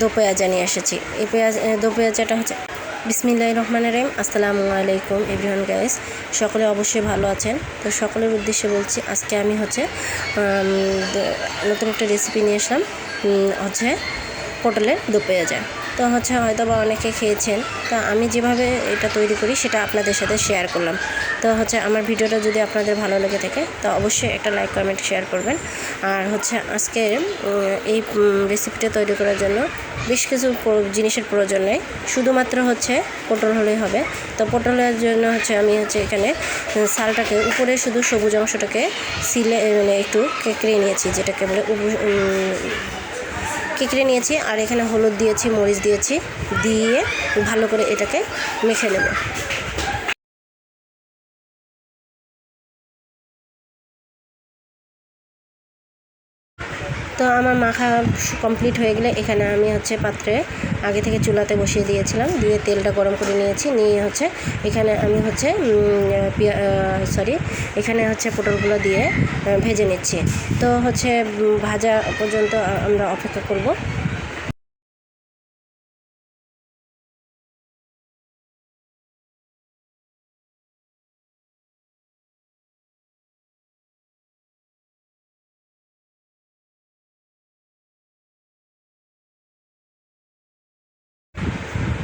দো পেঁয়াজা নিয়ে এসেছি। এই পেঁয়াজ দো পেঁয়াজাটা হচ্ছে বিসমিল্লাহ রহমান রহিম। আসসালামু আলাইকুম এভরিওয়ান গাইস। সকলে অবশ্যই ভালো আছেন। তো সকলের উদ্দেশ্যে বলছি, আজকে আমি হচ্ছে নতুন একটা রেসিপি নিয়ে এসলাম হচ্ছে পটলের দো পেঁয়াজা। তো হচ্ছে হয়তো বা অনেকে খেয়েছেন। তা আমি যেভাবে এটা তৈরি করি সেটা আপনাদের সাথে শেয়ার করলাম। তো হচ্ছে আমার ভিডিওটা যদি আপনাদের ভালো লেগে থাকে তো অবশ্যই একটা লাইক কমেন্ট শেয়ার করবেন। আর হচ্ছে আজকে এই রেসিপিটা তৈরি করার জন্য বেশ কিছু জিনিসের প্রয়োজন নেই। শুধুমাত্র হচ্ছে পটল হলেই হবে। তো পটলের জন্য হচ্ছে আমি হচ্ছে এখানে উম, সালটাকে উপরে শুধু সবুজ অংশটাকে সিলে মানে একটু কেকড়ে নিয়েছি যেটাকে বলে কেকড়ে নিয়েছি আর এখানে হলুদ দিয়েছি মরিচ দিয়েছি দিয়ে ভালো করে এটাকে মেখে নেব। তো আমার মাখা কমপ্লিট হয়ে গেলে এখানে আমি হচ্ছে পাত্রে আগে থেকে চুলাতে বসিয়ে দিয়েছিলাম, দিয়ে তেলটা গরম করে নিয়েছি, নিয়ে হচ্ছে এখানে আমি হচ্ছে সরি এখানে হচ্ছে পটলগুলো দিয়ে ভেজে নিচ্ছি। তো হচ্ছে ভাজা পর্যন্ত আমরা অপেক্ষা করব।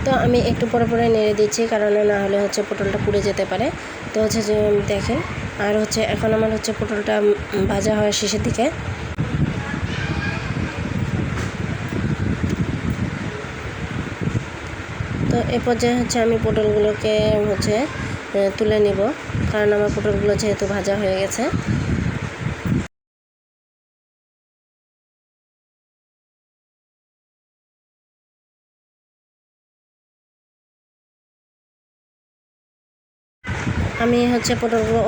তো আমি একটু পরে পরে নেড়ে দিচ্ছি, কারণ না হলে হচ্ছে পটলটা পুড়ে যেতে পারে। তো হচ্ছে যে দেখেন, আর হচ্ছে এখন আমার হচ্ছে পটলটা ভাজা হয় শেষের দিকে। তো এ পর্যায়ে হচ্ছে আমি পটলগুলোকে হচ্ছে তুলে নিব, কারণ আমার পটলগুলো যেহেতু ভাজা হয়ে গেছে। আমি হচ্ছে পটলগুলো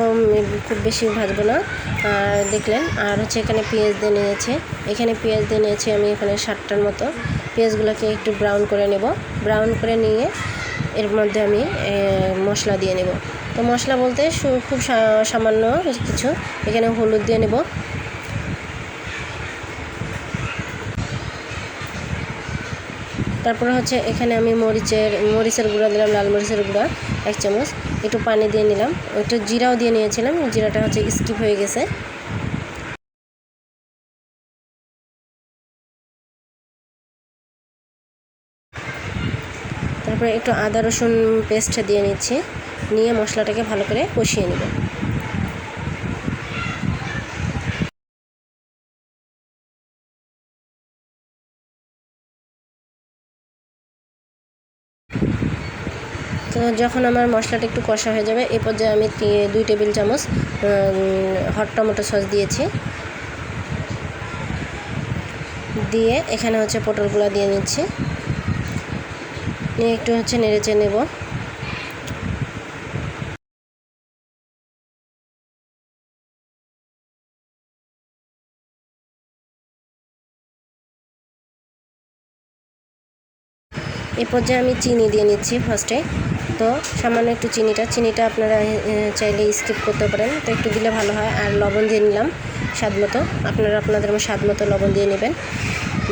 খুব বেশি ভাজবো না, আর দেখলেন, আর হচ্ছে এখানে পেঁয়াজ দিয়ে নিয়েছে। এখানে পেঁয়াজ দিয়ে নিয়েছি আমি এখানে ষাটটার মতো। পেঁয়াজগুলোকে একটু ব্রাউন করে নেব। ব্রাউন করে নিয়ে এর মধ্যে আমি মশলা দিয়ে নেব। তো মশলা বলতে খুব সামান্য কিছু। এখানে হলুদ দিয়ে নেব। তারপরে হচ্ছে এখানে আমি মরিচের মরিচের গুঁড়া দিলাম, লাল মরিচের গুঁড়া, এক চামচ। একটু পানি দিয়ে নিলাম। একটু জিরাও দিয়ে নিয়েছিলাম। জিরাটা হচ্ছে স্কিপ হয়ে গেছে। তারপরে একটু আদা রসুন পেস্ট দিয়ে নিচ্ছি। নিয়ে মশলাটাকে ভালো করে কষিয়ে নেব। তো যখন আমার মশলাটা একটু কষা হয়ে যাবে এই পর্যায়ে আমি দুই টেবিল চামচ হট টমেটো সস দিয়েছি। দিয়ে এখানে হচ্ছে পটলগুলো দিয়ে নিচ্ছি। নিয়ে একটু হচ্ছে নেড়েচে নেব। এই পর্যায়ে আমি চিনি দিয়ে নিচ্ছি ফার্স্টে। তো সামান্য একটু চিনিটা চিনিটা আপনারা চাইলে স্কিপ করতে পারেন। তো একটু দিলে ভালো হয়। আর লবণ দিয়ে নিলাম স্বাদ মতো। আপনারা, আপনাদের স্বাদ মতো লবণ দিয়ে নেবেন।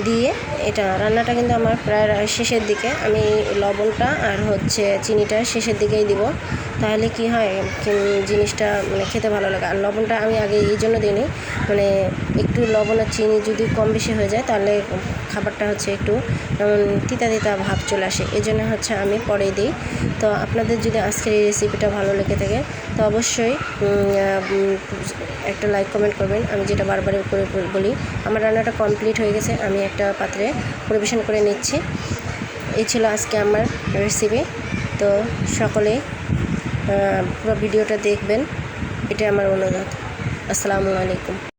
দিয়ে এটা রান্নাটা কিন্তু আমার প্রায় শেষের দিকে। আমি লবণটা আর হচ্ছে চিনিটা শেষের দিকেই দিব। তাহলে কি হয় জিনিসটা মানে খেতে ভালো লাগে। আর লবণটা আমি আগে এই জন্য দিইনি। মানে একটু লবণ আর চিনি যদি কম বেশি হয়ে যায়, তাহলে খাবারটা হচ্ছে একটু তিতা তিতা ভাব চলে আসে। এই জন্য হচ্ছে আমি পরে দিই। তো আপনাদের যদি আজকের এই রেসিপিটা ভালো লেগে থাকে, তো অবশ্যই একটা লাইক কমেন্ট করবেন। আমি যেটা বারবার করে বলি, আমার রান্নাটা কমপ্লিট হয়ে গেছে। আমি একটা পাত্রে পরিবেশন করে নিচ্ছি। এই ছিল আজকে আমার রেসিপি তো সকলেই আহ, পুরো ভিডিওটা দেখবেন। এটা আমার অনুরোধ। আসসালামু আলাইকুম।